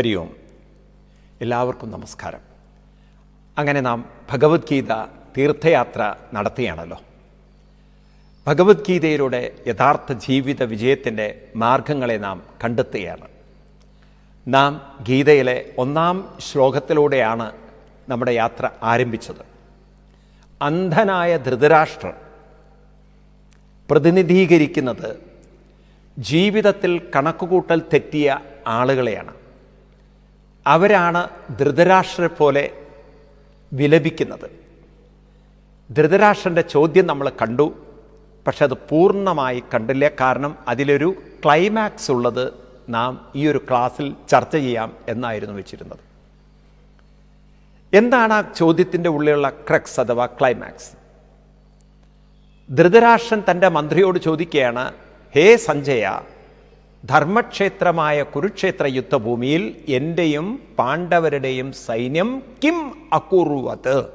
ഹരി ഓം എല്ലാവർക്കും നമസ്കാരം. അങ്ങനെ നാം ഭഗവത്ഗീത തീർത്ഥയാത്ര നടത്തുകയാണല്ലോ. ഭഗവത്ഗീതയിലൂടെ യഥാർത്ഥ ജീവിത വിജയത്തിന്റെ മാർഗങ്ങളെ നാം കണ്ടെത്തുകയാണ്. നാം ഗീതയിലെ ഒന്നാം ശ്ലോകത്തിലൂടെയാണ് നമ്മുടെ യാത്ര ആരംഭിച്ചത്. അന്ധനായ ധൃതരാഷ്ട്രർ പ്രതിനിധീകരിക്കുന്നത് ജീവിതത്തിൽ കണക്കുകൂട്ടൽ തെറ്റിയ ആളുകളെയാണ്. അവരാണ് ധൃതരാഷ്ട്രരെ പോലെ വിലപിക്കുന്നത്. ധൃതരാഷ്ട്രന്റെ ചോദ്യം നമ്മൾ കണ്ടു. പക്ഷെ അത് പൂർണമായി കണ്ടില്ല. കാരണം അതിലൊരു ക്ലൈമാക്സ് ഉള്ളത് നാം ഈ ഒരു ക്ലാസ്സിൽ ചർച്ച ചെയ്യാം എന്നായിരുന്നു വെച്ചിരുന്നത്. എന്താണ് ആ ചോദ്യത്തിന്റെ ഉള്ളിലുള്ള ക്രക്സ് അഥവാ ക്ലൈമാക്സ് ധൃതരാഷ്ട്രൻ തന്റെ മന്ത്രിയോട് ചോദിക്കുകയാണ് ഹേ സഞ്ജയ ധർമ്മക്ഷേത്രമായ കുരുക്ഷേത്ര യുദ്ധഭൂമിയിൽ എന്റെയും പാണ്ഡവരുടെയും സൈന്യം കിം അക്കുറുവത്.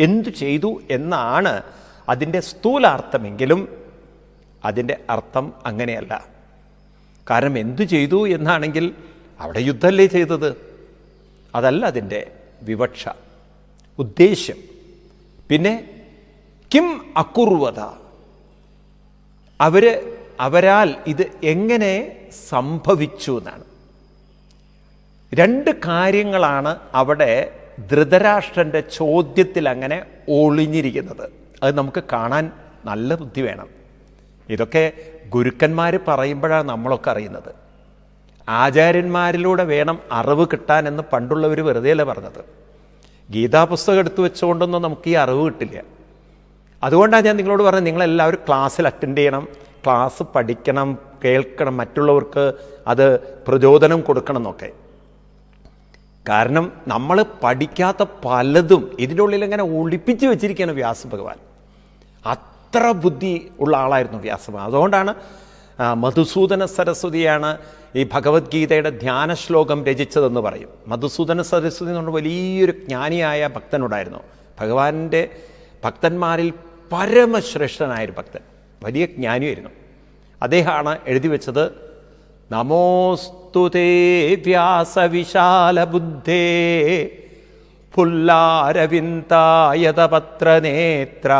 എന്തു ചെയ്തു എന്നാണ് അതിന്റെ സ്ഥൂലാർത്ഥമെങ്കിലും അതിന്റെ അർത്ഥം അങ്ങനെയല്ല. കാരണം എന്തു ചെയ്തു എന്നാണെങ്കിൽ അവിടെ യുദ്ധമല്ലേ ചെയ്തത്? അതല്ല അതിന്റെ വിവക്ഷ ഉദ്ദേശ്യം. പിന്നെ കിം അക്കുറുവത. അവർ അവരാൽ ഇത് എങ്ങനെ സംഭവിച്ചു എന്നാണ്. രണ്ട് കാര്യങ്ങളാണ് അവിടെ ധൃതരാഷ്ട്രന്റെ ചോദ്യത്തിൽ അങ്ങനെ ഒളിഞ്ഞിരിക്കുന്നത്. അത് നമുക്ക് കാണാൻ നല്ല ബുദ്ധി വേണം. ഇതൊക്കെ ഗുരുക്കന്മാർ പറയുമ്പോഴാണ് നമ്മളൊക്കെ അറിയുന്നത്. ആചാര്യന്മാരിലൂടെ വേണം അറിവ് കിട്ടാൻ എന്ന് പണ്ടുള്ളവർ വെറുതെയല്ല പറഞ്ഞത്. ഗീതാപുസ്തകം എടുത്തു വെച്ചുകൊണ്ടൊന്നും നമുക്ക് ഈ അറിവ് കിട്ടില്ല. അതുകൊണ്ടാണ് ഞാൻ നിങ്ങളോട് പറഞ്ഞത് നിങ്ങളെല്ലാവരും ക്ലാസ്സിൽ അറ്റൻഡ് ചെയ്യണം. ക്ലാസ് പഠിക്കണം കേൾക്കണം മറ്റുള്ളവർക്ക് അത് പ്രചോദനം കൊടുക്കണം എന്നൊക്കെ കാരണം നമ്മൾ പഠിക്കാത്ത പലതും ഇതിന്റെ ഉള്ളിൽ ഇങ്ങനെ ഒളിപ്പിച്ച് വെച്ചിരിക്കുകയാണ് വ്യാസ ഭഗവാൻ അത്ര ബുദ്ധി ഉള്ള ആളായിരുന്നു വ്യാസഭഗവാൻ. അതുകൊണ്ടാണ് മധുസൂദന സരസ്വതിയാണ് ഈ ഭഗവത്ഗീതയുടെ ധ്യാന ശ്ലോകം രചിച്ചതെന്ന് പറയും. മധുസൂദന സരസ്വതി എന്ന് പറഞ്ഞ വലിയൊരു ജ്ഞാനിയായ ഭക്തനുണ്ടായിരുന്നു. ഭഗവാന്റെ ഭക്തന്മാരിൽ പരമശ്രേഷ്ഠനായൊരു ഭക്തൻ. വലിയ ജ്ഞാനിയായിരുന്നു. അദ്ദേഹമാണ് എഴുതി വെച്ചത് നമോസ്തുതേ വ്യാസവിശാല ബുദ്ധേ പുല്ലാരവിന്ദായതപത്രനേത്ര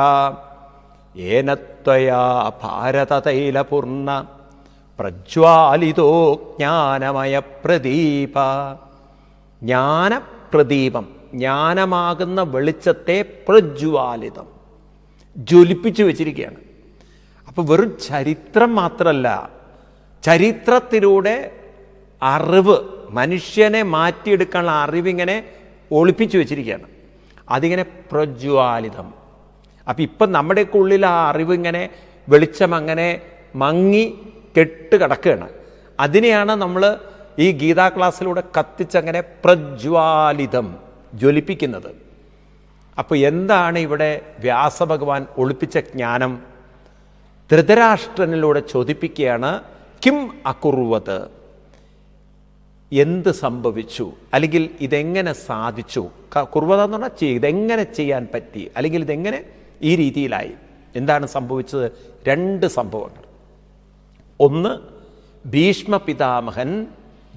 ഏനത്വയാ ഭാരതതൈലപൂർണ പ്രജ്വാലിതോ ജ്ഞാനമയ പ്രദീപ. ജ്ഞാനപ്രദീപം ജ്ഞാനമാകുന്ന വെളിച്ചത്തെ പ്രജ്വാലിതം. ജ്വലിപ്പിച്ചു വെച്ചിരിക്കുകയാണ്. അപ്പോൾ വെറും ചരിത്രം മാത്രമല്ല ചരിത്രത്തിലൂടെ അറിവ് മനുഷ്യനെ മാറ്റിയെടുക്കാനുള്ള അറിവിങ്ങനെ ഒളിപ്പിച്ചു വെച്ചിരിക്കുകയാണ്. അതിങ്ങനെ പ്രജ്വാലിതം. അപ്പം ഇപ്പം നമ്മുടെയൊക്കെ ഉള്ളിൽ ആ അറിവിങ്ങനെ വെളിച്ചം അങ്ങനെ മങ്ങി കെട്ട് കിടക്കുകയാണ്. അതിനെയാണ് നമ്മൾ ഈ ഗീതാ ക്ലാസ്സിലൂടെ കത്തിച്ചങ്ങനെ പ്രജ്വാലിതം ജ്വലിപ്പിക്കുന്നത്. അപ്പോൾ എന്താണ് ഇവിടെ വ്യാസഭഗവാൻ ഒളിപ്പിച്ച ജ്ഞാനം? ധൃതരാഷ്ട്രനിലൂടെ ചോദിപ്പിക്കുകയാണ് കിം അക്കുറുവത് എന്ത് സംഭവിച്ചു? അല്ലെങ്കിൽ ഇതെങ്ങനെ സാധിച്ചു? കുർവത എന്ന് പറഞ്ഞാൽ ചെയ്യുക ഇതെങ്ങനെ ചെയ്യാൻ പറ്റി? അല്ലെങ്കിൽ ഇതെങ്ങനെ ഈ രീതിയിലായി? എന്താണ് സംഭവിച്ചത്? രണ്ട് സംഭവങ്ങൾ. ഒന്ന് ഭീഷ്മ പിതാമഹൻ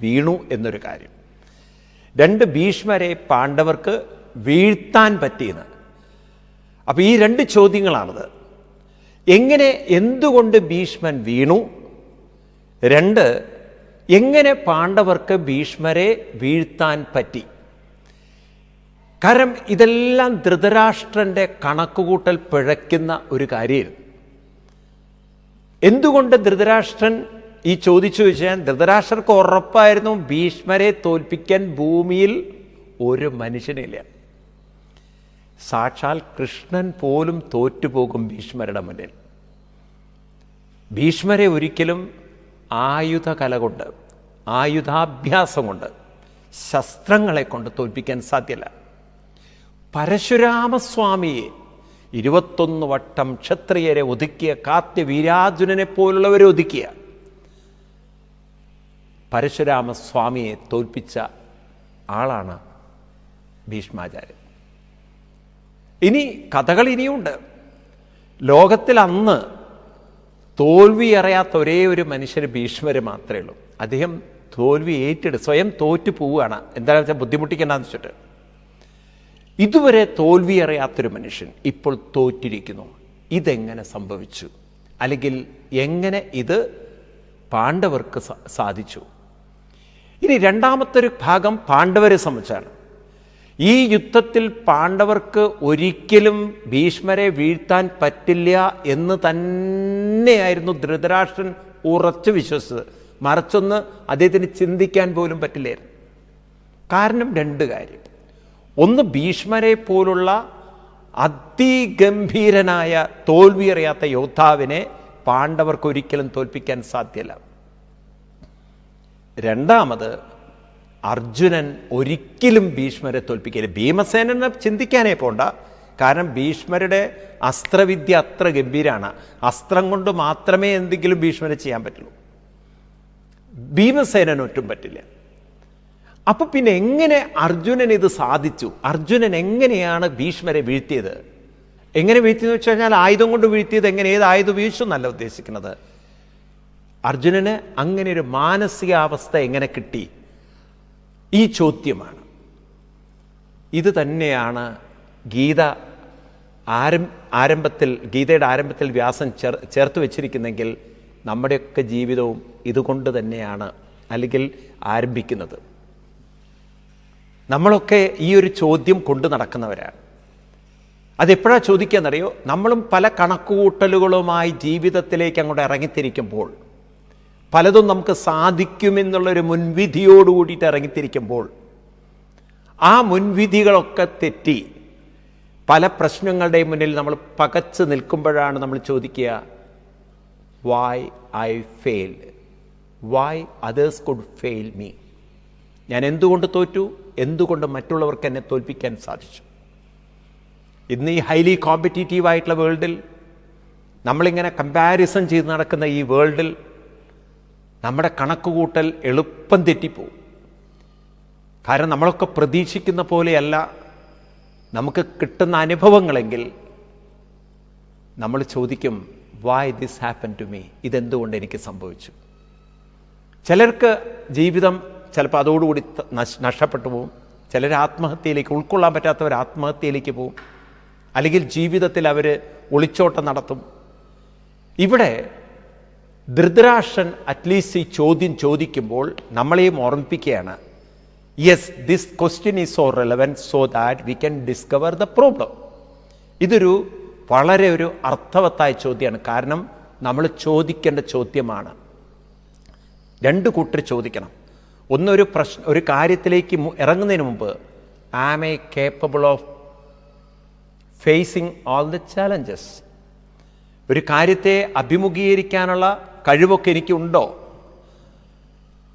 വീണു എന്നൊരു കാര്യം. രണ്ട് ഭീഷ്മരെ പാണ്ഡവർക്ക് വീഴ്ത്താൻ പറ്റിയെന്ന്. അപ്പോൾ ഈ രണ്ട് ചോദ്യങ്ങളാണത്. എങ്ങനെ എന്തുകൊണ്ട് ഭീഷ്മൻ വീണു? രണ്ട് എങ്ങനെ പാണ്ഡവർക്ക് ഭീഷ്മരെ വീഴ്ത്താൻ പറ്റി? കാരണം ഇതെല്ലാം ധൃതരാഷ്ട്രന്റെ കണക്കുകൂട്ടൽ പിഴയ്ക്കുന്ന ഒരു കാര്യമായിരുന്നു. എന്തുകൊണ്ട് ധൃതരാഷ്ട്രൻ ഈ ചോദിച്ചു വെച്ചാൽ ധൃതരാഷ്ട്രർക്ക് ഉറപ്പായിരുന്നു ഭീഷ്മരെ തോൽപ്പിക്കാൻ ഭൂമിയിൽ ഒരു മനുഷ്യനില്ല. സാക്ഷാൽ കൃഷ്ണൻ പോലും തോറ്റുപോകും ഭീഷ്മരുടെ മുന്നിൽ. ഭീഷ്മരെ ഒരിക്കലും ആയുധകല കൊണ്ട് ആയുധാഭ്യാസം കൊണ്ട് ശസ്ത്രങ്ങളെ കൊണ്ട് തോൽപ്പിക്കാൻ സാധ്യല്ല. പരശുരാമസ്വാമിയെ ഇരുപത്തൊന്ന് വട്ടം ക്ഷത്രിയരെ ഒതുക്കിയ കാത്യ വീരാർജുനനെ പോലുള്ളവരെ ഒതുക്കിയ പരശുരാമസ്വാമിയെ തോൽപ്പിച്ച ആളാണ് ഭീഷ്മാചാര്യൻ. ഇനി കഥകൾ ഇനിയുണ്ട്. ലോകത്തിൽ അന്ന് തോൽവി അറിയാത്ത ഒരേ ഒരു മനുഷ്യർ ഭീഷ്മര് മാത്രമേ ഉള്ളൂ. അദ്ദേഹം തോൽവി ഏറ്റെടുത്ത് സ്വയം തോറ്റു പോവുകയാണ്. എന്താണെന്ന് വെച്ചാൽ ബുദ്ധിമുട്ടിക്കേണ്ടെന്ന് വെച്ചിട്ട്. ഇതുവരെ തോൽവി അറിയാത്തൊരു മനുഷ്യൻ ഇപ്പോൾ തോറ്റിരിക്കുന്നു. ഇതെങ്ങനെ സംഭവിച്ചു? അല്ലെങ്കിൽ എങ്ങനെ ഇത് പാണ്ഡവർക്ക് സാധിച്ചു? ഇനി രണ്ടാമത്തെ ഒരു ഭാഗം പാണ്ഡവരെ സംബന്ധിച്ചാണ്. ഈ യുദ്ധത്തിൽ പാണ്ഡവർക്ക് ഒരിക്കലും ഭീഷ്മരെ വീഴ്ത്താൻ പറ്റില്ല എന്ന് തന്നെയായിരുന്നു ധൃതരാഷ്ട്രൻ ഉറച്ചു വിശ്വസിച്ചത്. മറിച്ചൊന്ന് അദ്ദേഹത്തിന് ചിന്തിക്കാൻ പോലും പറ്റില്ലായിരുന്നു. കാരണം രണ്ട് കാര്യം. ഒന്ന് ഭീഷ്മരെ പോലുള്ള അതിഗംഭീരനായ തോൽവിയറിയാത്ത യോദ്ധാവിനെ പാണ്ഡവർക്ക് ഒരിക്കലും തോൽപ്പിക്കാൻ സാധ്യല്ല. രണ്ടാമത് അർജുനൻ ഒരിക്കലും ഭീഷ്മരെ തോൽപ്പിക്കില്ല ഭീമസേനനെ ചിന്തിക്കാനേ പോണ്ട. കാരണം ഭീഷ്മരുടെ അസ്ത്രവിദ്യ അത്ര ഗംഭീരാണ്. അസ്ത്രം കൊണ്ട് മാത്രമേ എന്തെങ്കിലും ഭീഷ്മരെ ചെയ്യാൻ പറ്റുള്ളൂ. ഭീമസേനൻ ഒറ്റും പറ്റില്ല. അപ്പൊ പിന്നെ എങ്ങനെ അർജുനൻ ഇത് സാധിച്ചു? അർജുനൻ എങ്ങനെയാണ് ഭീഷ്മരെ വീഴ്ത്തിയത്? എങ്ങനെ വീഴ്ത്തിയെന്ന് വെച്ച് കഴിഞ്ഞാൽ ആയുധം കൊണ്ട് വീഴ്ത്തിയത് എങ്ങനെ? ഏത് ആയുധം ഉപയോഗിച്ചു എന്നല്ല ഉദ്ദേശിക്കുന്നത്. അർജുനന് അങ്ങനെ ഒരു മാനസികാവസ്ഥ എങ്ങനെ കിട്ടി? ഈ ചോദ്യമാണ്. ഇത് തന്നെയാണ് ഗീത ആരം ആരംഭത്തിൽ ഗീതയുടെ ആരംഭത്തിൽ വ്യാസം ചേർ ചേർത്ത് വെച്ചിരിക്കുന്നെങ്കിൽ നമ്മുടെയൊക്കെ ജീവിതവും ഇതുകൊണ്ട് തന്നെയാണ് അല്ലെങ്കിൽ ആരംഭിക്കുന്നത്. നമ്മളൊക്കെ ഈ ഒരു ചോദ്യം കൊണ്ടു നടക്കുന്നവരാണ്. അതെപ്പോഴാണ് ചോദിക്കാന്നറിയോ? നമ്മളും പല കണക്കുകൂട്ടലുകളുമായി ജീവിതത്തിലേക്ക് അങ്ങോട്ട് ഇറങ്ങിത്തിരിക്കുമ്പോൾ പലതും നമുക്ക് സാധിക്കുമെന്നുള്ളൊരു മുൻവിധിയോടുകൂടിയിട്ട് ഇറങ്ങിത്തിരിക്കുമ്പോൾ ആ മുൻവിധികളൊക്കെ തെറ്റി പല പ്രശ്നങ്ങളുടെയും മുന്നിൽ നമ്മൾ പകച്ച് നിൽക്കുമ്പോഴാണ് നമ്മൾ ചോദിക്കുക why I fail why others could fail me ഞാൻ എന്തുകൊണ്ട് തോറ്റു? എന്തുകൊണ്ട് മറ്റുള്ളവർക്ക് എന്നെ തോൽപ്പിക്കാൻ സാധിച്ചു? ഇന്ന് ഈ ഹൈലി കോമ്പറ്റീറ്റീവ് ആയിട്ടുള്ള വേൾഡിൽ നമ്മളിങ്ങനെ കമ്പാരിസൺ ചെയ്ത് നടക്കുന്ന ഈ വേൾഡിൽ നമ്മുടെ കണക്കുകൂട്ടൽ എളുപ്പം തെറ്റിപ്പോവും. കാരണം നമ്മളൊക്കെ പ്രതീക്ഷിക്കുന്ന പോലെയല്ല. നമുക്ക് കിട്ടുന്ന അനുഭവങ്ങളെങ്കിൽ നമ്മൾ ചോദിക്കും why this happen to me ഇതെന്തുകൊണ്ട് എനിക്ക് സംഭവിച്ചു? ചിലർക്ക് ജീവിതം ചിലപ്പോൾ അതോടുകൂടി നഷ്ടപ്പെട്ടു പോകും ചിലർ ആത്മഹത്യയിലേക്ക് ഉൾക്കൊള്ളാൻ പറ്റാത്തവർ ആത്മഹത്യയിലേക്ക് പോകും അല്ലെങ്കിൽ ജീവിതത്തിൽ അവർ ഒളിച്ചോട്ടം നടത്തും. ഇവിടെ ധൃതരാഷ്ട്രൻ അറ്റ്ലീസ്റ്റ് ഈ ചോദ്യം ചോദിക്കുമ്പോൾ നമ്മളെയും ഓർമ്മിപ്പിക്കുകയാണ്. Yes this question is so relevant so that we can discover the problem ഇതൊരു വളരെ ഒരു അർത്ഥവത്തായ ചോദ്യമാണ്. കാരണം നമ്മൾ ചോദിക്കേണ്ട ചോദ്യമാണ്. രണ്ട് കൂട്ടർ ചോദിക്കണം. ഒന്നൊരു പ്രശ്ന ഒരു കാര്യത്തിലേക്ക് ഇറങ്ങുന്നതിന് മുമ്പ് am a capable of facing all the challenges ഒരു കാര്യത്തെ അഭിമുഖീകരിക്കാനുള്ള കഴിവൊക്കെ എനിക്കുണ്ടോ?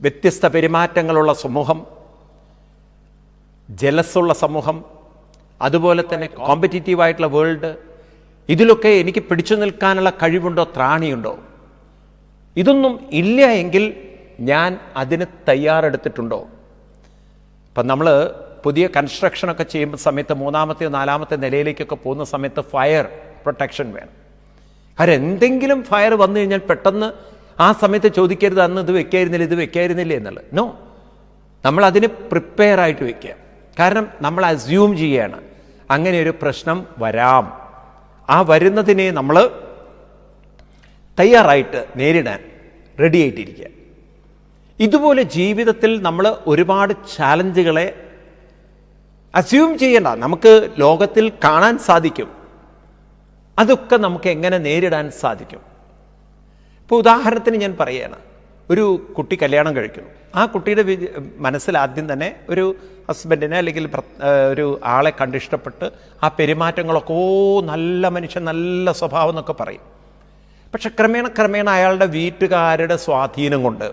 വ്യത്യസ്ത പെരുമാറ്റങ്ങളുള്ള സമൂഹം ജലസുള്ള സമൂഹം അതുപോലെ തന്നെ കോമ്പറ്റീറ്റീവായിട്ടുള്ള വേൾഡ് ഇതിലൊക്കെ എനിക്ക് പിടിച്ചു നിൽക്കാനുള്ള കഴിവുണ്ടോ ത്രാണിയുണ്ടോ? ഇതൊന്നും ഇല്ല എങ്കിൽ ഞാൻ അതിന് തയ്യാറെടുത്തിട്ടുണ്ടോ? ഇപ്പം നമ്മൾ പുതിയ കൺസ്ട്രക്ഷനൊക്കെ ചെയ്യുമ്പോൾ സമയത്ത് മൂന്നാമത്തെ നാലാമത്തെ നിലയിലേക്കൊക്കെ പോകുന്ന സമയത്ത് ഫയർ പ്രൊട്ടക്ഷൻ വേണം. കാരണം എന്തെങ്കിലും ഫയർ വന്നു കഴിഞ്ഞാൽ പെട്ടെന്ന് ആ സമയത്ത് ചോദിക്കരുത് അന്ന് ഇത് വെക്കായിരുന്നില്ല ഇത് വെക്കായിരുന്നില്ല എന്നുള്ളത്. നോ നമ്മൾ അതിന് പ്രിപ്പയർ ആയിട്ട് വെക്കുക. കാരണം നമ്മൾ അസ്യൂം ചെയ്യുകയാണ്. അങ്ങനെ ഒരു പ്രശ്നം വരാം. ആ വരുന്നതിനെ നമ്മൾ തയ്യാറായിട്ട് നേരിടാൻ റെഡി ആയിട്ടിരിക്കുക. ഇതുപോലെ ജീവിതത്തിൽ നമ്മൾ ഒരുപാട് ചാലഞ്ചുകളെ അസ്യൂം ചെയ്യണ്ട. നമുക്ക് ലോകത്തിൽ കാണാൻ സാധിക്കും. അതൊക്കെ നമുക്ക് എങ്ങനെ നേരിടാൻ സാധിക്കും? ഇപ്പോൾ ഉദാഹരണത്തിന് ഞാൻ പറയുകയാണ് ഒരു കുട്ടി കല്യാണം കഴിക്കുന്നു. ആ കുട്ടിയുടെ മനസ്സിൽ ആദ്യം തന്നെ ഒരു ഹസ്ബൻഡിനെ അല്ലെങ്കിൽ ഒരു ആളെ കണ്ടിഷ്ടപ്പെട്ട് ആ പെരുമാറ്റങ്ങളൊക്കെ ഓ നല്ല മനുഷ്യൻ നല്ല സ്വഭാവം എന്നൊക്കെ പറയും. പക്ഷെ ക്രമേണ ക്രമേണ അയാളുടെ വീട്ടുകാരുടെ സ്വാധീനം കൊണ്ട്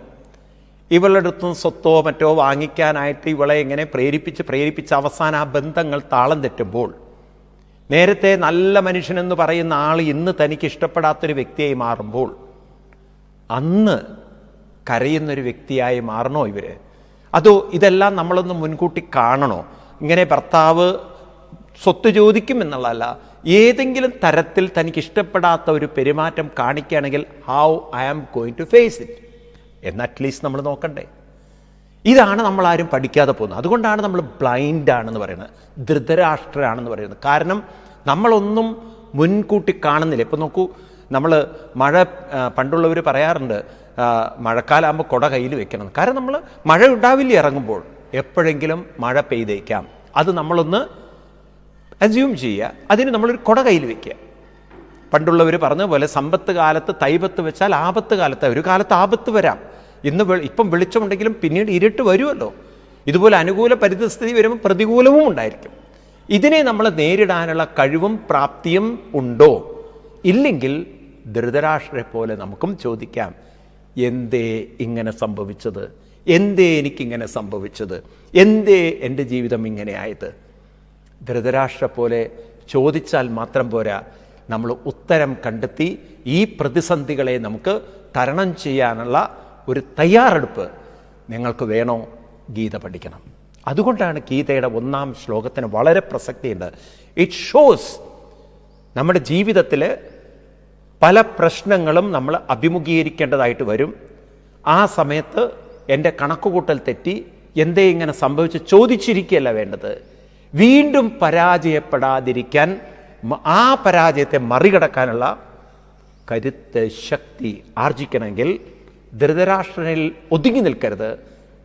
ഇവളുടെ അടുത്തും സ്വത്തോ മറ്റോ വാങ്ങിക്കാനായിട്ട് ഇവളെ എങ്ങനെ പ്രേരിപ്പിച്ച് പ്രേരിപ്പിച്ച് അവസാന ആ ബന്ധങ്ങൾ താളം തെറ്റുമ്പോൾ നേരത്തെ നല്ല മനുഷ്യനെന്ന് പറയുന്ന ആൾ ഇന്ന് തനിക്ക് ഇഷ്ടപ്പെടാത്തൊരു വ്യക്തിയായി മാറുമ്പോൾ അന്ന് കരയുന്നൊരു വ്യക്തിയായി മാറണോ ഇവർ അതോ ഇതെല്ലാം നമ്മളൊന്ന് മുൻകൂട്ടി കാണണോ? ഇങ്ങനെ ഭർത്താവ് സ്വത്ത് ചോദിക്കും എന്നുള്ളതല്ല ഏതെങ്കിലും തരത്തിൽ തനിക്ക് ഇഷ്ടപ്പെടാത്ത ഒരു പെരുമാറ്റം കാണിക്കുകയാണെങ്കിൽ how I am going to face it എന്ന് അറ്റ്ലീസ്റ്റ് നമ്മൾ നോക്കണ്ടേ. ഇതാണ് നമ്മൾ ആരും പഠിക്കാതെ പോകുന്നത്. അതുകൊണ്ടാണ് നമ്മൾ ബ്ലൈൻഡ് ആണെന്ന് പറയുന്നത് ധൃതരാഷ്ട്രാണെന്ന് പറയുന്നത്. കാരണം നമ്മളൊന്നും മുൻകൂട്ടി കാണുന്നില്ല. ഇപ്പം നോക്കൂ നമ്മൾ മഴ പണ്ടുള്ളവർ പറയാറുണ്ട് മഴക്കാലാകുമ്പോൾ കുട കയ്യിൽ വെക്കണം. കാരണം നമ്മൾ മഴ ഉണ്ടാവില്ല ഇറങ്ങുമ്പോൾ? എപ്പോഴെങ്കിലും മഴ പെയ്തേക്കാം. അത് നമ്മളൊന്ന് അസ്യൂം ചെയ്യുക. അതിന് നമ്മളൊരു കുട കയ്യിൽ വെക്കുക. പണ്ടുള്ളവർ പറഞ്ഞ പോലെ സമ്പത്ത് കാലത്ത് തൈപത്ത് വെച്ചാൽ ആപത്ത് കാലത്ത് ഒരു കാലത്ത് ആപത്ത് വരാം. ഇന്ന് ഇപ്പം വെളിച്ചമുണ്ടെങ്കിലും പിന്നീട് ഇരുട്ട് വരുമല്ലോ ഇതുപോലെ അനുകൂല പരിതസ്ഥിതി വരുമ്പോൾ പ്രതികൂലവും ഉണ്ടായിരിക്കും. ഇതിനെ നമ്മൾ നേരിടാനുള്ള കഴിവും പ്രാപ്തിയും ഉണ്ടോ? ഇല്ലെങ്കിൽ ധൃതരാഷ്ട്രെ പോലെ നമുക്കും ചോദിക്കാം എന്തേ ഇങ്ങനെ സംഭവിച്ചത്? എന്തേ എനിക്കിങ്ങനെ സംഭവിച്ചത്? എന്തേ എന്റെ ജീവിതം ഇങ്ങനെ ആയത് ധൃതരാഷ്ട്ര പോലെ ചോദിച്ചാൽ മാത്രം പോരാ നമ്മൾ ഉത്തരം കണ്ടെത്തി ഈ പ്രതിസന്ധികളെ നമുക്ക് തരണം ചെയ്യാനുള്ള ഒരു തയ്യാറെടുപ്പ് നിങ്ങൾക്ക് വേണോ? ഗീത പഠിക്കണം. അതുകൊണ്ടാണ് ഗീതയുടെ ഒന്നാം ശ്ലോകത്തിന് വളരെ പ്രസക്തിയുണ്ട്. ഇറ്റ് ഷോസ് നമ്മുടെ ജീവിതത്തിൽ പല പ്രശ്നങ്ങളും നമ്മൾ അഭിമുഖീകരിക്കേണ്ടതായിട്ട് വരും. ആ സമയത്ത് എന്റെ കണക്കുകൂട്ടൽ തെറ്റി എന്തേ ഇങ്ങനെ സംഭവിച്ച് ചോദിച്ചിരിക്കുകയല്ല വേണ്ടത്. വീണ്ടും പരാജയപ്പെടാതിരിക്കാൻ ആ പരാജയത്തെ മറികടക്കാനുള്ള കരുത്ത് ശക്തി ആർജിക്കണമെങ്കിൽ ധൃതരാഷ്ട്രനിൽ ഒതുങ്ങി നിൽക്കരുത്.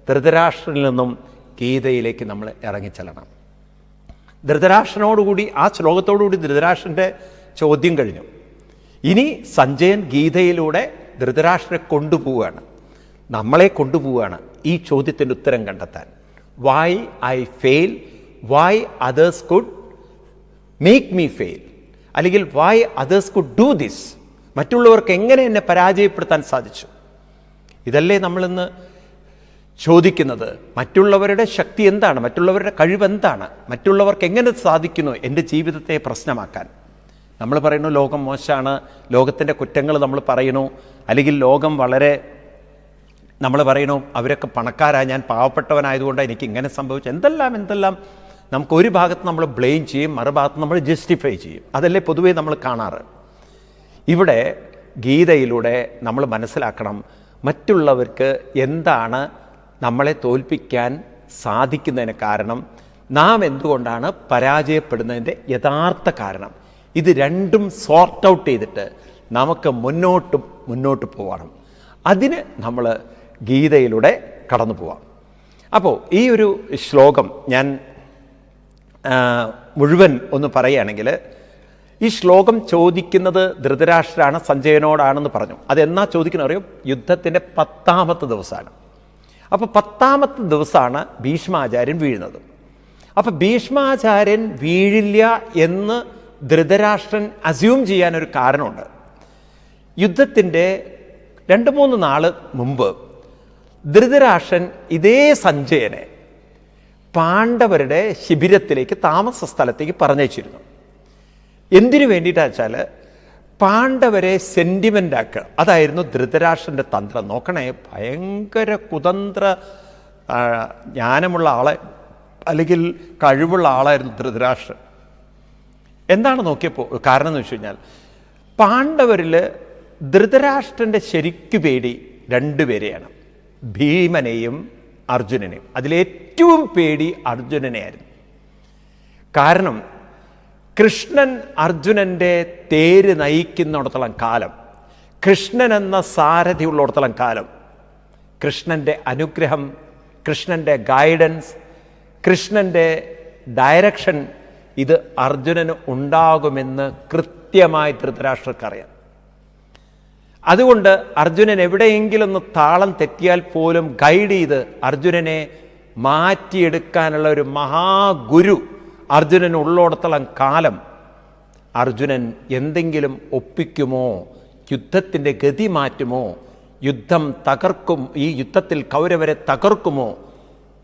ധൃതരാഷ്ട്രനിൽ നിന്നും ഗീതയിലേക്ക് നമ്മൾ ഇറങ്ങിച്ചെല്ലണം. ധൃതരാഷ്ട്രനോടുകൂടി ആ ശ്ലോകത്തോടുകൂടി ധൃതരാഷ്ട്രന്റെ ചോദ്യം കഴിഞ്ഞു. ഇനി സഞ്ജയൻ ഗീതയിലൂടെ ധൃതരാഷ്ട്രനെ കൊണ്ടുപോവുകയാണ്. നമ്മളെ കൊണ്ടുപോവുകയാണ് ഈ ചോദ്യത്തിന്റെ ഉത്തരം കണ്ടെത്താൻ. Why I fail why others could make me fail അല്ലെങ്കിൽ why others could do this മറ്റുള്ളവർക്ക് എങ്ങനെ എന്നെ പരാജയപ്പെടുത്താൻ സാധിച്ചു? ഇതല്ലേ നമ്മളിന്ന് ചോദിക്കുന്നത് മറ്റുള്ളവരുടെ ശക്തി എന്താണ്? മറ്റുള്ളവരുടെ കഴിവ് എന്താണ്? മറ്റുള്ളവർക്ക് എങ്ങനെ സാധിക്കുന്നു എന്റെ ജീവിതത്തെ പ്രശ്നമാക്കാൻ? നമ്മൾ പറയുന്നു ലോകം മോശമാണ്. ലോകത്തിന്റെ കുറ്റങ്ങൾ നമ്മൾ പറയുന്നു. അല്ലെങ്കിൽ ലോകം വളരെ നമ്മൾ പറയുന്നു അവരൊക്കെ പണക്കാരാ. ഞാൻ പാവപ്പെട്ടവനായതുകൊണ്ട് എനിക്ക് ഇങ്ങനെ സംഭവിച്ചു. എന്തെല്ലാം എന്തെല്ലാം നമുക്ക് ഒരു ഭാഗത്ത് നമ്മൾ ബ്ലെയിം ചെയ്യും മറുഭാഗത്ത് നമ്മൾ ജസ്റ്റിഫൈ ചെയ്യും. അതല്ലേ പൊതുവേ നമ്മൾ കാണാറ്. ഇവിടെ ഗീതയിലൂടെ നമ്മൾ മനസ്സിലാക്കണം മറ്റുള്ളവർക്ക് എന്താണ് നമ്മളെ തോൽപ്പിക്കാൻ സാധിക്കുന്നതിന് കാരണം നാം എന്തുകൊണ്ടാണ് പരാജയപ്പെടുന്നതിന്റെ യഥാർത്ഥ കാരണം. ഇത് രണ്ടും സോർട്ട് ഔട്ട് ചെയ്തിട്ട് നമുക്ക് മുന്നോട്ട് മുന്നോട്ട് പോകണം അതിന് നമ്മൾ ഗീതയിലൂടെ കടന്നു പോവാം. അപ്പോൾ ഈ ഒരു ശ്ലോകം ഞാൻ മുഴുവൻ ഒന്ന് പറയുകയാണെങ്കിൽ ഈ ശ്ലോകം ചോദിക്കുന്നത് ധൃതരാഷ്ട്രാണ് സഞ്ജയനോടാണെന്ന് പറഞ്ഞു. അതെന്നാ ചോദിക്കുന്നത് അറിയോ? യുദ്ധത്തിന്റെ പത്താമത്തെ ദിവസമാണ്. അപ്പോൾ പത്താമത്തെ ദിവസമാണ് ഭീഷ്മാചാര്യൻ വീഴുന്നത്. അപ്പോൾ ഭീഷ്മാചാര്യൻ വീഴില്ല എന്ന് ധൃതരാഷ്ട്രൻ അസ്യൂം ചെയ്യാനൊരു കാരണമുണ്ട്. യുദ്ധത്തിന്റെ രണ്ട് മൂന്ന് നാൾ മുമ്പ് ധൃതരാഷ്ട്രൻ ഇതേ സഞ്ജയനെ പാണ്ഡവരുടെ ശിബിരത്തിലേക്ക് താമസ സ്ഥലത്തേക്ക് പറഞ്ഞയച്ചിരുന്നു. എന്തിനു വേണ്ടിയിട്ടാ വെച്ചാൽ പാണ്ഡവരെ സെന്റിമെന്റ് ആക്കുക. അതായിരുന്നു ധൃതരാഷ്ട്രന്റെ തന്ത്രം. നോക്കണേ ഭയങ്കര കുതന്ത്ര ജ്ഞാനമുള്ള ആളെ അല്ലെങ്കിൽ കഴിവുള്ള ആളായിരുന്നു ധൃതരാഷ്ട്രൻ. എന്താണ് നോക്കിയപ്പോൾ കാരണം എന്ന് വെച്ച് കഴിഞ്ഞാൽ പാണ്ഡവരിൽ ധൃതരാഷ്ട്രന്റെ ശരിക്കു പേടി രണ്ടുപേരെയാണ് ഭീമനെയും അർജുനനെയും. അതിലേറ്റവും പേടി അർജുനനെയായിരുന്നു. കാരണം കൃഷ്ണൻ അർജുനന്റെ തേര് നയിക്കുന്നിടത്തോളം കാലം കൃഷ്ണൻ എന്ന സാരഥി ഉള്ളിടത്തോളം കാലം. കൃഷ്ണന്റെ അനുഗ്രഹം കൃഷ്ണന്റെ ഗൈഡൻസ് കൃഷ്ണന്റെ ഡയറക്ഷൻ ഇത് അർജുനന് ഉണ്ടാകുമെന്ന് കൃത്യമായി ധൃതരാഷ്ട്രക്കറിയാം അതുകൊണ്ട് അർജുനൻ എവിടെയെങ്കിലും ഒന്ന് താളം തെറ്റിയാൽ പോലും ഗൈഡ് ചെയ്ത് അർജുനനെ മാറ്റിയെടുക്കാനുള്ള ഒരു മഹാഗുരു അർജുനൻ ഉള്ളോടത്തോളം കാലം അർജുനൻ എന്തെങ്കിലും ഒപ്പിക്കുമോ? യുദ്ധത്തിന്റെ ഗതി മാറ്റുമോ? യുദ്ധം തകർക്കും ഈ യുദ്ധത്തിൽ കൗരവരെ തകർക്കുമോ?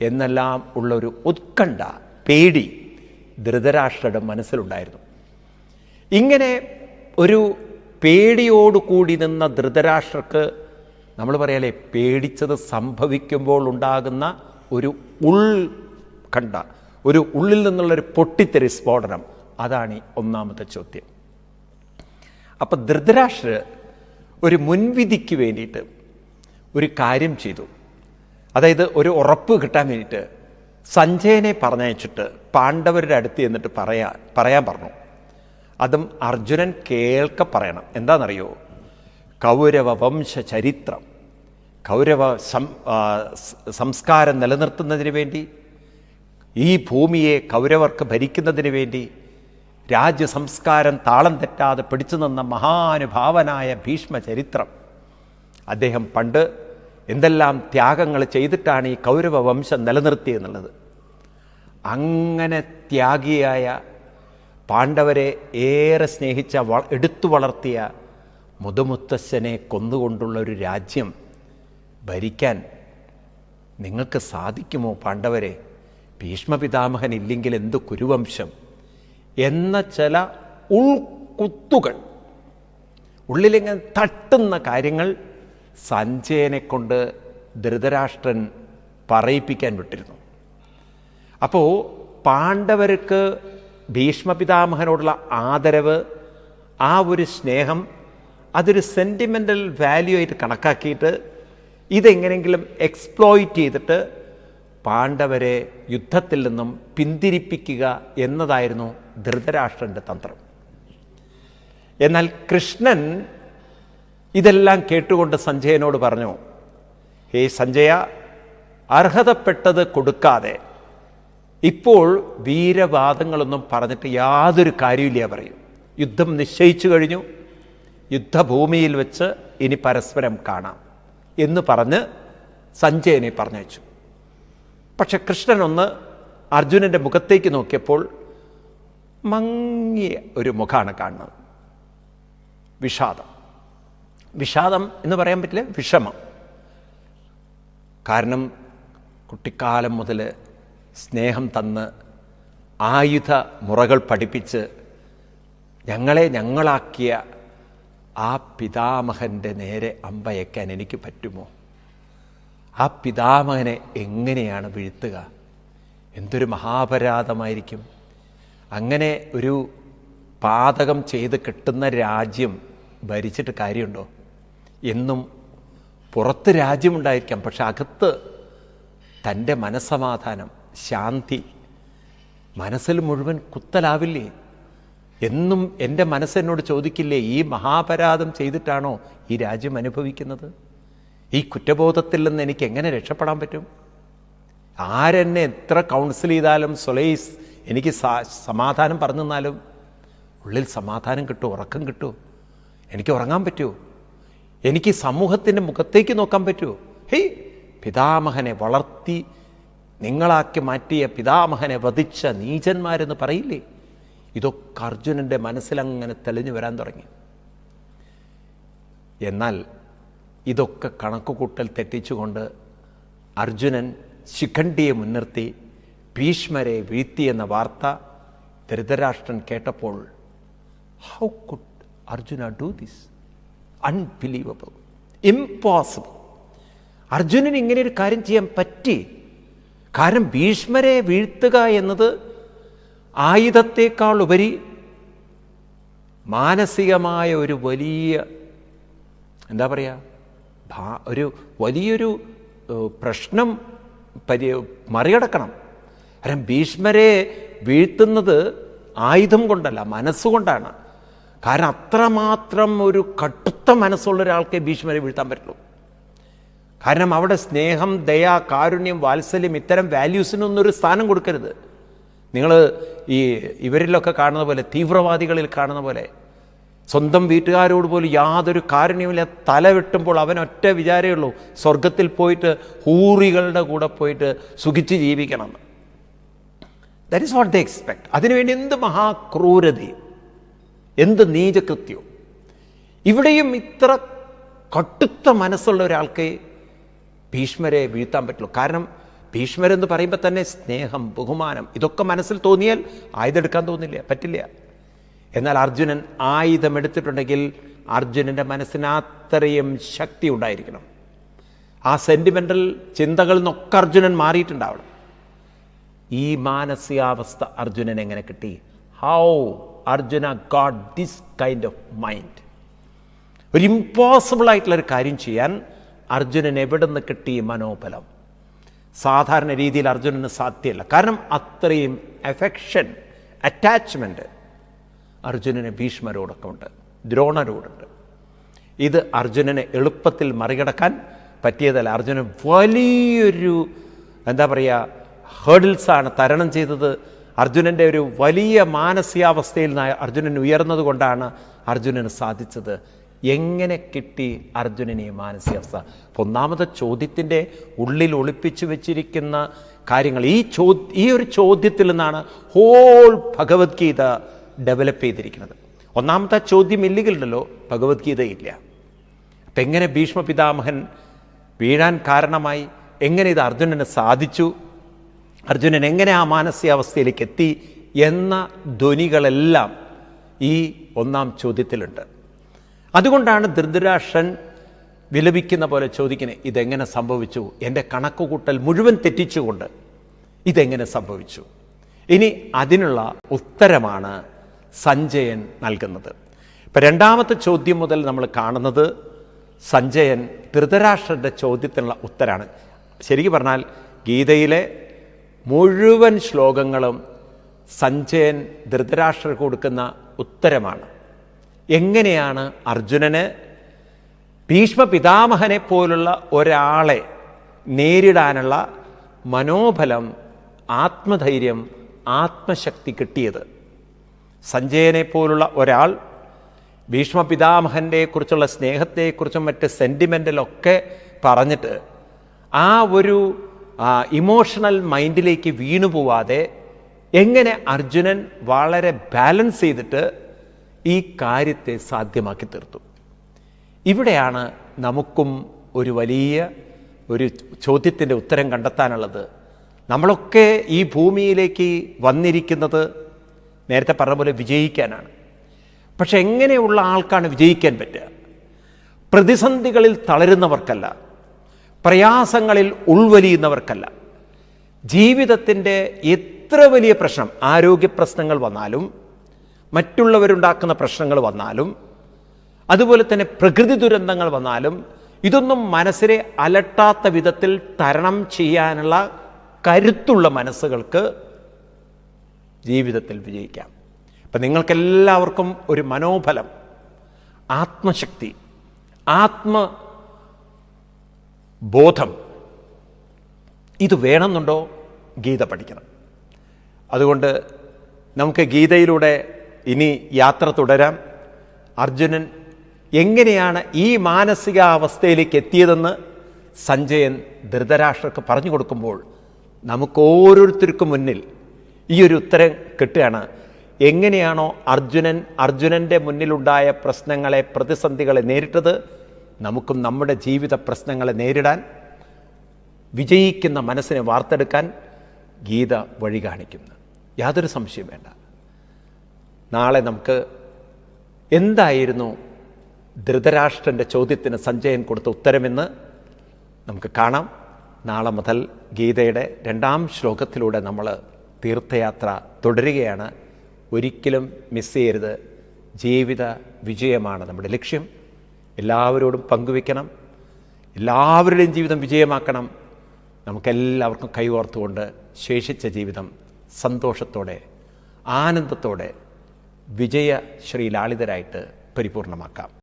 എന്നെല്ലാം ഉള്ളൊരു ഉത്കണ്ഠ പേടി ധൃതരാഷ്ട്രയുടെ മനസ്സിലുണ്ടായിരുന്നു. ഇങ്ങനെ ഒരു പേടിയോടുകൂടി നിന്ന ധൃതരാഷ്ട്രക്ക് നമ്മൾ പറയാലേ പേടിച്ചത് സംഭവിക്കുമ്പോൾ ഉണ്ടാകുന്ന ഒരു ഉൾക്കണ്ട ഒരു ഉള്ളിൽ നിന്നുള്ളൊരു പൊട്ടിത്തെറി സ്ഫോടനം. അതാണ് ഈ ഒന്നാമത്തെ ചോദ്യം. അപ്പം ധൃതരാഷ്ട്ര ഒരു മുൻവിധിക്ക് വേണ്ടിയിട്ട് ഒരു കാര്യം ചെയ്തു. അതായത് ഒരു ഉറപ്പ് കിട്ടാൻ വേണ്ടിയിട്ട് സഞ്ജയനെ പറഞ്ഞയച്ചിട്ട് പാണ്ഡവരുടെ അടുത്ത് എന്നിട്ട് പറയാ പറയാൻ പറഞ്ഞു. അതും അർജുനൻ കേൾക്ക പറയണം. എന്താണെന്നറിയോ കൗരവ വംശ ചരിത്രം. കൗരവ സംസ്കാരം നിലനിർത്തുന്നതിന് വേണ്ടി ഈ ഭൂമിയെ കൗരവർക്ക് ഭരിക്കുന്നതിന് വേണ്ടി രാജ്യസംസ്കാരം താളം തെറ്റാതെ പിടിച്ചു നിന്ന മഹാനുഭാവനായ ഭീഷ്മ ചരിത്രം അദ്ദേഹം പണ്ട് എന്തെല്ലാം ത്യാഗങ്ങൾ ചെയ്തിട്ടാണ് ഈ കൗരവ വംശം നിലനിർത്തിയെന്നുള്ളത്. അങ്ങനെ ത്യാഗിയായ പാണ്ഡവരെ ഏറെ സ്നേഹിച്ച വ- എടുത്തു വളർത്തിയ മുതുമുത്തശ്ശനെ കൊന്നുകൊണ്ടുള്ള ഒരു രാജ്യം ഭരിക്കാൻ നിങ്ങൾക്ക് സാധിക്കുമോ പാണ്ഡവരെ? ഭീഷ്മപിതാമഹൻ ഇല്ലെങ്കിൽ എന്ത് കുരുവംശം? എന്ന ചില ഉൾക്കുത്തുകൾ ഉള്ളിലിങ്ങനെ തട്ടുന്ന കാര്യങ്ങൾ സഞ്ജയനെ കൊണ്ട് ധൃതരാഷ്ട്രൻ പറയിപ്പിക്കാൻ വിട്ടിരുന്നു. അപ്പോൾ പാണ്ഡവർക്ക് ഭീഷ്മപിതാമഹനോടുള്ള ആദരവ് ആ ഒരു സ്നേഹം അതൊരു സെന്റിമെന്റൽ വാല്യൂ ആയിട്ട് കണക്കാക്കിയിട്ട് ഇതെങ്ങനെയെങ്കിലും എക്സ്പ്ലോയിറ്റ് ചെയ്തിട്ട് പാണ്ഡവരെ യുദ്ധത്തിൽ നിന്നും പിന്തിരിപ്പിക്കുക എന്നതായിരുന്നു ധൃതരാഷ്ട്രന്റെ തന്ത്രം. എന്നാൽ കൃഷ്ണൻ ഇതെല്ലാം കേട്ടുകൊണ്ട് സഞ്ജയനോട് പറഞ്ഞു ഹേ സഞ്ജയ അർഹതപ്പെട്ടത് കൊടുക്കാതെ ഇപ്പോൾ വീരവാദങ്ങളൊന്നും പറഞ്ഞിട്ട് യാതൊരു കാര്യമില്ല പറയും. യുദ്ധം നിശ്ചയിച്ചു കഴിഞ്ഞു. യുദ്ധഭൂമിയിൽ വെച്ച് ഇനി പരസ്പരം കാണാം എന്ന് പറഞ്ഞ് സഞ്ജയനെ പറഞ്ഞയച്ചു. പക്ഷെ കൃഷ്ണൻ ഒന്ന് അർജുനന്റെ മുഖത്തേക്ക് നോക്കിയപ്പോൾ മങ്ങിയ ഒരു മുഖമാണ് കാണുന്നത്. വിഷാദം. വിഷാദം എന്ന് പറയാൻ പറ്റില്ല വിഷമം. കാരണം കുട്ടിക്കാലം മുതൽ സ്നേഹം തന്ന് ആയുധ മുറകൾ പഠിപ്പിച്ച് ഞങ്ങളെ ഞങ്ങളാക്കിയ ആ പിതാമഹന്റെ നേരെ അമ്പയക്കാൻ എനിക്ക് പറ്റുമോ? ആ പിതാമഹനെ എങ്ങനെയാണ് വീഴ്ത്തുക? എന്തൊരു മഹാപരാധമായിരിക്കും? അങ്ങനെ ഒരു പാതകം ചെയ്ത് കിട്ടുന്ന രാജ്യം ഭരിച്ചിട്ട് കാര്യമുണ്ടോ? എന്നും പുറത്ത് രാജ്യമുണ്ടായിരിക്കാം പക്ഷെ അകത്ത് തന്റെ മനസ്സമാധാനം ശാന്തി മനസ്സിൽ മുഴുവൻ കുത്തലാവില്ലേ? എന്നും എന്റെ മനസ്സെന്നോട് ചോദിക്കില്ലേ ഈ മഹാപരാധം ചെയ്തിട്ടാണോ ഈ രാജ്യം അനുഭവിക്കുന്നത്? ഈ കുറ്റബോധത്തിൽ നിന്ന് എനിക്ക് എങ്ങനെ രക്ഷപ്പെടാൻ പറ്റും? ആരെന്നെ എത്ര കൗൺസിൽ ചെയ്താലും സൊലൈസ് എനിക്ക് സമാധാനം പറഞ്ഞു തന്നാലും ഉള്ളിൽ സമാധാനം കിട്ടും ഉറക്കം കിട്ടുമോ എനിക്ക് ഉറങ്ങാൻ പറ്റുമോ എനിക്ക് സമൂഹത്തിന്റെ മുഖത്തേക്ക് നോക്കാൻ പറ്റുമോ ഹേയ് പിതാമഹനെ വളർത്തി നിങ്ങളാക്കി മാറ്റിയ പിതാമഹനെ വധിച്ച നീചന്മാരെന്ന് പറയില്ലേ? ഇതൊക്കെ അർജുനന്റെ മനസ്സിലങ്ങനെ തെളിഞ്ഞു വരാൻ തുടങ്ങി. എന്നാൽ ഇതൊക്കെ കണക്കുകൂട്ടൽ തെറ്റിച്ചുകൊണ്ട് അർജുനൻ ശിഖണ്ഡിയെ മുൻനിർത്തി ഭീഷ്മരെ വീഴ്ത്തിയെന്ന വാർത്ത ധൃതരാഷ്ട്രൻ കേട്ടപ്പോൾ how could Arjuna do this unbelievable impossible അർജുനന് ഇങ്ങനെ ഒരു കാര്യം ചെയ്യാൻ പറ്റി. കാരണം ഭീഷ്മരെ വീഴ്ത്തുക എന്നത് ആയുധത്തേക്കാൾ ഉപരി മാനസികമായ ഒരു വലിയ എന്താ പറയുക ഒരു വലിയൊരു പ്രശ്നം പരി മറികടക്കണം. കാരണം ഭീഷ്മരെ വീഴ്ത്തുന്നത് ആയുധം കൊണ്ടല്ല മനസ്സുകൊണ്ടാണ്. കാരണം അത്രമാത്രം ഒരു കടുത്ത മനസ്സുള്ള ഒരാൾക്കേ ഭീഷ്മരെ വീഴ്ത്താൻ പറ്റുള്ളൂ. കാരണം അവിടെ സ്നേഹം ദയ കാരുണ്യം വാത്സല്യം ഇത്തരം വാല്യൂസിനൊന്നും ഒരു സ്ഥാനം കൊടുക്കരുത്. നിങ്ങൾ ഈ ഇവരിലൊക്കെ കാണുന്ന പോലെ തീവ്രവാദികളിൽ കാണുന്ന പോലെ സ്വന്തം വീട്ടുകാരോട് പോലും യാതൊരു കാരുണ്യമില്ല തല വെട്ടുമ്പോൾ അവൻ ഒറ്റ വിചാരമേ ഉള്ളൂ. സ്വർഗത്തിൽ പോയിട്ട് ഹൂറികളുടെ കൂടെ പോയിട്ട് സുഖിച്ച് ജീവിക്കണം. That is what the expect അതിനുവേണ്ടി എന്ത് മഹാക്രൂരതയും എന്ത് നീചകൃത്യവും. ഇവിടെയും ഇത്ര കട്ടുത്ത മനസ്സുള്ള ഒരാൾക്ക് ഭീഷ്മരെ വീഴ്ത്താൻ പറ്റുള്ളൂ. കാരണം ഭീഷ്മരെന്ന് പറയുമ്പോൾ തന്നെ സ്നേഹം ബഹുമാനം ഇതൊക്കെ മനസ്സിൽ തോന്നിയാൽ ആയുധെടുക്കാൻ തോന്നില്ല പറ്റില്ല. എന്നാൽ അർജുനൻ ആയുധം എടുത്തിട്ടുണ്ടെങ്കിൽ അർജുനന്റെ മനസ്സിന് അത്രയും ശക്തി ഉണ്ടായിരിക്കണം. ആ സെന്റിമെന്റൽ ചിന്തകളിൽ നിന്നൊക്കെ അർജുനൻ മാറിയിട്ടുണ്ടാവണം. ഈ മാനസികാവസ്ഥ അർജുനൻ എങ്ങനെ കിട്ടി? How Arjuna got this kind of mind ഒരു ഇമ്പോസിബിൾ ആയിട്ടുള്ള ഒരു കാര്യം ചെയ്യാൻ അർജുനൻ എവിടെ നിന്ന് കിട്ടി മനോബലം? സാധാരണ രീതിയിൽ അർജുനന് സാധ്യമല്ല കാരണം അത്രയും എഫെക്ഷൻ അറ്റാച്ച്മെന്റ് അർജുനന് ഭീഷ്മരോടൊക്കെ ദ്രോണരോടുണ്ട്. ഇത് അർജുനനെ എളുപ്പത്തിൽ മറികടക്കാൻ പറ്റിയതല്ല. അർജുനൻ വലിയൊരു എന്താ പറയുക ഹേഡിൽസാണ് തരണം ചെയ്തത്. അർജുനന്റെ ഒരു വലിയ മാനസികാവസ്ഥയിൽ നിന്ന് അർജുനൻ ഉയർന്നത് കൊണ്ടാണ് അർജുനന് സാധിച്ചത്. എങ്ങനെ കിട്ടി അർജുനന് ഈ മാനസികാവസ്ഥ? ഒന്നാമത് ചോദ്യത്തിന്റെ ഉള്ളിൽ ഒളിപ്പിച്ചു വെച്ചിരിക്കുന്ന കാര്യങ്ങൾ. ഈ ചോ ഈ ഒരു ചോദ്യത്തിൽ നിന്നാണ് ഹോൾ ഭഗവത്ഗീത ഡെവലപ്പ് ചെയ്തിരിക്കുന്നത്. ഒന്നാമത്തെ ചോദ്യം ഇല്ലെങ്കിലുണ്ടല്ലോ ഭഗവത്ഗീതയില്ല. അപ്പം എങ്ങനെ ഭീഷ്മ പിതാമഹൻ വീഴാൻ കാരണമായി? എങ്ങനെ ഇത് അർജുനന് സാധിച്ചു? അർജുനൻ എങ്ങനെ ആ മാനസികാവസ്ഥയിലേക്ക് എത്തി? എന്ന ധ്വനികളെല്ലാം ഈ ഒന്നാം ചോദ്യത്തിലുണ്ട്. അതുകൊണ്ടാണ് ധൃതരാഷ്ട്രൻ വിലപിക്കുന്ന പോലെ ചോദിക്കുന്നത് ഇതെങ്ങനെ സംഭവിച്ചു? എന്റെ കണക്കുകൂട്ടൽ മുഴുവൻ തെറ്റിച്ചുകൊണ്ട് ഇതെങ്ങനെ സംഭവിച്ചു? ഇനി അതിനുള്ള ഉത്തരമാണ് സഞ്ജയൻ നൽകുന്നത്. ഇപ്പം രണ്ടാമത്തെ ചോദ്യം മുതൽ നമ്മൾ കാണുന്നത് സഞ്ജയൻ ധൃതരാഷ്ട്രന്റെ ചോദ്യത്തിനുള്ള ഉത്തരാണ്. ശരിക്കും പറഞ്ഞാൽ ഗീതയിലെ മുഴുവൻ ശ്ലോകങ്ങളും സഞ്ജയൻ ധൃതരാഷ്ട്ര കൊടുക്കുന്ന ഉത്തരമാണ്. എങ്ങനെയാണ് അർജുനന് ഭീഷ്മ പിതാമഹനെ പോലുള്ള ഒരാളെ നേരിടാനുള്ള മനോബലം ആത്മധൈര്യം ആത്മശക്തി കിട്ടിയത്? സഞ്ജയനെ പോലുള്ള ഒരാൾ ഭീഷ്മ പിതാമഹന്റെ കുറിച്ചുള്ള സ്നേഹത്തെക്കുറിച്ചും മറ്റ് സെന്റിമെന്റിലൊക്കെ പറഞ്ഞിട്ട് ആ ഒരു ഇമോഷണൽ മൈൻഡിലേക്ക് വീണു പോവാതെ എങ്ങനെ അർജുനൻ വളരെ ബാലൻസ് ചെയ്തിട്ട് ഈ കാര്യത്തെ സാധ്യമാക്കി തീർത്തു. ഇവിടെയാണ് നമുക്കും ഒരു വലിയ ഒരു ചോദ്യത്തിന്റെ ഉത്തരം കണ്ടെത്താനുള്ളത്. നമ്മളൊക്കെ ഈ ഭൂമിയിലേക്ക് വന്നിരിക്കുന്നത് നേരത്തെ പറഞ്ഞ പോലെ വിജയിക്കാനാണ്. പക്ഷെ എങ്ങനെയുള്ള ആൾക്കാണ് വിജയിക്കാൻ പറ്റുക? പ്രതിസന്ധികളിൽ തളരുന്നവർക്കല്ല പ്രയാസങ്ങളിൽ ഉൾവലിയുന്നവർക്കല്ല. ജീവിതത്തിന്റെ എത്ര വലിയ പ്രശ്നം ആരോഗ്യ പ്രശ്നങ്ങൾ വന്നാലും മറ്റുള്ളവരുണ്ടാക്കുന്ന പ്രശ്നങ്ങൾ വന്നാലും അതുപോലെ തന്നെ പ്രകൃതി ദുരന്തങ്ങൾ വന്നാലും ഇതൊന്നും മനസ്സിനെ അലട്ടാത്ത വിധത്തിൽ തരണം ചെയ്യാനുള്ള കരുത്തുള്ള മനസ്സുകൾക്ക് ജീവിതത്തിൽ വിജയിക്കാം. അപ്പം നിങ്ങൾക്കെല്ലാവർക്കും ഒരു മനോബലം ആത്മശക്തി ആത്മ ബോധം ഇത് വേണമെന്നുണ്ടോ? ഗീത പഠിക്കണം. അതുകൊണ്ട് നമുക്ക് ഗീതയിലൂടെ ഇനി യാത്ര തുടരാം. അർജുനൻ എങ്ങനെയാണ് ഈ മാനസികാവസ്ഥയിലേക്ക് എത്തിയതെന്ന് സഞ്ജയൻ ധൃതരാഷ്ട്രക്ക് പറഞ്ഞു കൊടുക്കുമ്പോൾ നമുക്ക് ഓരോരുത്തർക്കും മുന്നിൽ ഈ ഒരു ഉത്തരം കിട്ടുകയാണ്. എങ്ങനെയാണോ അർജുനൻ അർജുനന്റെ മുന്നിലുണ്ടായ പ്രശ്നങ്ങളെ പ്രതിസന്ധികളെ നേരിട്ടത് നമുക്കും നമ്മുടെ ജീവിത പ്രശ്നങ്ങളെ നേരിടാൻ വിജയിക്കുന്ന മനസ്സിനെ വാർത്തെടുക്കാൻ ഗീത വഴി കാണിക്കുന്നു. യാതൊരു സംശയം വേണ്ട. നാളെ നമുക്ക് എന്തായിരുന്നു ധൃതരാഷ്ട്രന്റെ ചോദ്യത്തിന് സഞ്ജയൻ കൊടുത്ത ഉത്തരമെന്ന് നമുക്ക് കാണാം. നാളെ മുതൽ ഗീതയുടെ രണ്ടാം ശ്ലോകത്തിലൂടെ നമ്മൾ തീർത്ഥയാത്ര തുടരുകയാണ്. ഒരിക്കലും മിസ് ചെയ്യരുത്. ജീവിത വിജയമാണ് നമ്മുടെ ലക്ഷ്യം. എല്ലാവരോടും പങ്കുവെക്കണം. എല്ലാവരുടെയും ജീവിതം വിജയമാക്കണം. നമുക്കെല്ലാവർക്കും കൈകോർത്തുകൊണ്ട് ശേഷിച്ച ജീവിതം സന്തോഷത്തോടെ ആനന്ദത്തോടെ വിജയ ശ്രീലാളിതരായിട്ട് പരിപൂർണമാക്കാം.